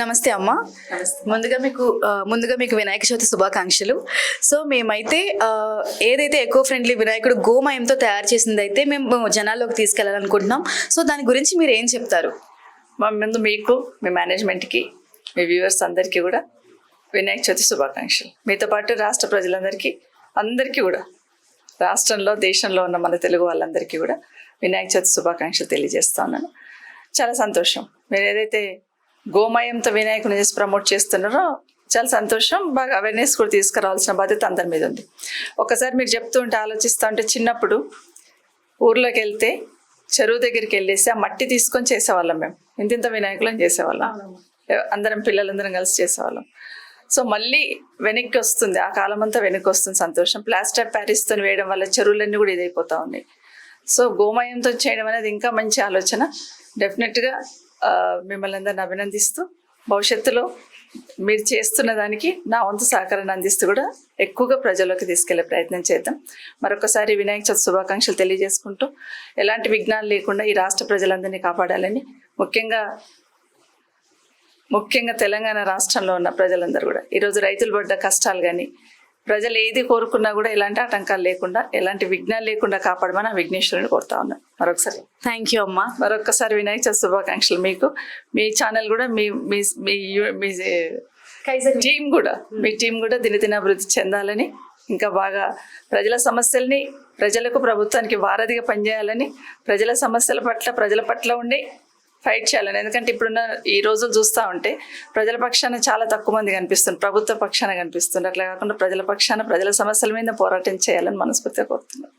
నమస్తే అమ్మ. ముందుగా మీకు ముందుగా మీకు వినాయక చవితి శుభాకాంక్షలు. సో మేమైతే ఏదైతే ఎకో ఫ్రెండ్లీ వినాయకుడు గోమయంతో తయారు చేసింది అయితే మేము జనాల్లోకి తీసుకెళ్ళాలనుకుంటున్నాం. సో దాని గురించి మీరు ఏం చెప్తారు? మా ముందు మీకు మీ మేనేజ్మెంట్కి మీ వ్యూవర్స్ అందరికీ కూడా వినాయక చవితి శుభాకాంక్షలు. మీతో పాటు రాష్ట్ర ప్రజలందరికీ అందరికీ కూడా రాష్ట్రంలో దేశంలో ఉన్న మన తెలుగు వాళ్ళందరికీ కూడా వినాయక చవితి శుభాకాంక్షలు తెలియజేస్తా ఉన్నాను. చాలా సంతోషం. మీరు ఏదైతే గోమయంతో వినాయకుని చేసి ప్రమోట్ చేస్తున్నారో చాలా సంతోషం. బాగా అవేర్నెస్ కూడా తీసుకురావాల్సిన బాధ్యత అందరి మీద ఉంది. ఒకసారి మీరు చెప్తూ ఉంటే ఆలోచిస్తూ ఉంటే చిన్నప్పుడు ఊర్లోకి వెళ్తే చెరువు దగ్గరికి వెళ్ళేసి ఆ మట్టి తీసుకొని చేసేవాళ్ళం మేము. ఇంత ఇంత వినాయకులను చేసేవాళ్ళం. అందరం పిల్లలందరం కలిసి చేసేవాళ్ళం. సో మళ్ళీ వెనక్కి వస్తుంది. ఆ కాలం అంతా వెనక్కి వస్తుంది సంతోషం. ప్లాస్టర్ ప్యారిస్తో వేయడం వల్ల చెరువులన్నీ కూడా ఇదైపోతా ఉన్నాయి. సో గోమయంతో చేయడం అనేది ఇంకా మంచి ఆలోచన. డెఫినెట్గా మిమ్మల్ని అందరిని అభినందిస్తూ భవిష్యత్తులో మీరు చేస్తున్న దానికి నా వంతు సహకారాన్ని అందిస్తూ కూడా ఎక్కువగా ప్రజల్లోకి తీసుకెళ్ళే ప్రయత్నం చేద్దాం. మరొకసారి వినాయక చవితి శుభాకాంక్షలు తెలియజేసుకుంటూ ఎలాంటి విఘ్నాలు లేకుండా ఈ రాష్ట్ర ప్రజలందరినీ కాపాడాలని ముఖ్యంగా ముఖ్యంగా తెలంగాణ రాష్ట్రంలో ఉన్న ప్రజలందరూ కూడా. ఈరోజు రైతులు పడ్డ కష్టాలు కానీ ప్రజలు ఏది కోరుకున్నా కూడా ఎలాంటి ఆటంకాలు లేకుండా ఎలాంటి విఘ్నాలు లేకుండా కాపాడమని ఆ విఘ్నేశ్వరుని కోరుతా ఉన్నాను. మరొకసారి. థ్యాంక్ యూ అమ్మా. మరొకసారి వినాయక చవితి శుభాకాంక్షలు మీకు. మీ ఛానల్ కూడా మీ మీ మీ యు- మీ టీం కూడా మీ టీం కూడా దినదిన అభివృద్ధి చెందాలని ఇంకా బాగా ప్రజల సమస్యల్ని ప్రజలకు ప్రభుత్వానికి వారధిగా పనిచేయాలని ప్రజల సమస్యల పట్ల ప్రజల పట్ల ఉండి ఫైట్ చేయాలని. ఎందుకంటే ఇప్పుడున్న ఈ రోజులు చూస్తూ ఉంటే ప్రజల పక్షాన చాలా తక్కువ మంది కనిపిస్తుంది ప్రభుత్వ పక్షాన కనిపిస్తుంది అట్లా కాకుండా ప్రజల పక్షాన ప్రజల సమస్యల మీద పోరాటం చేయాలని మనస్ఫూర్తిగా కోరుతున్నాను.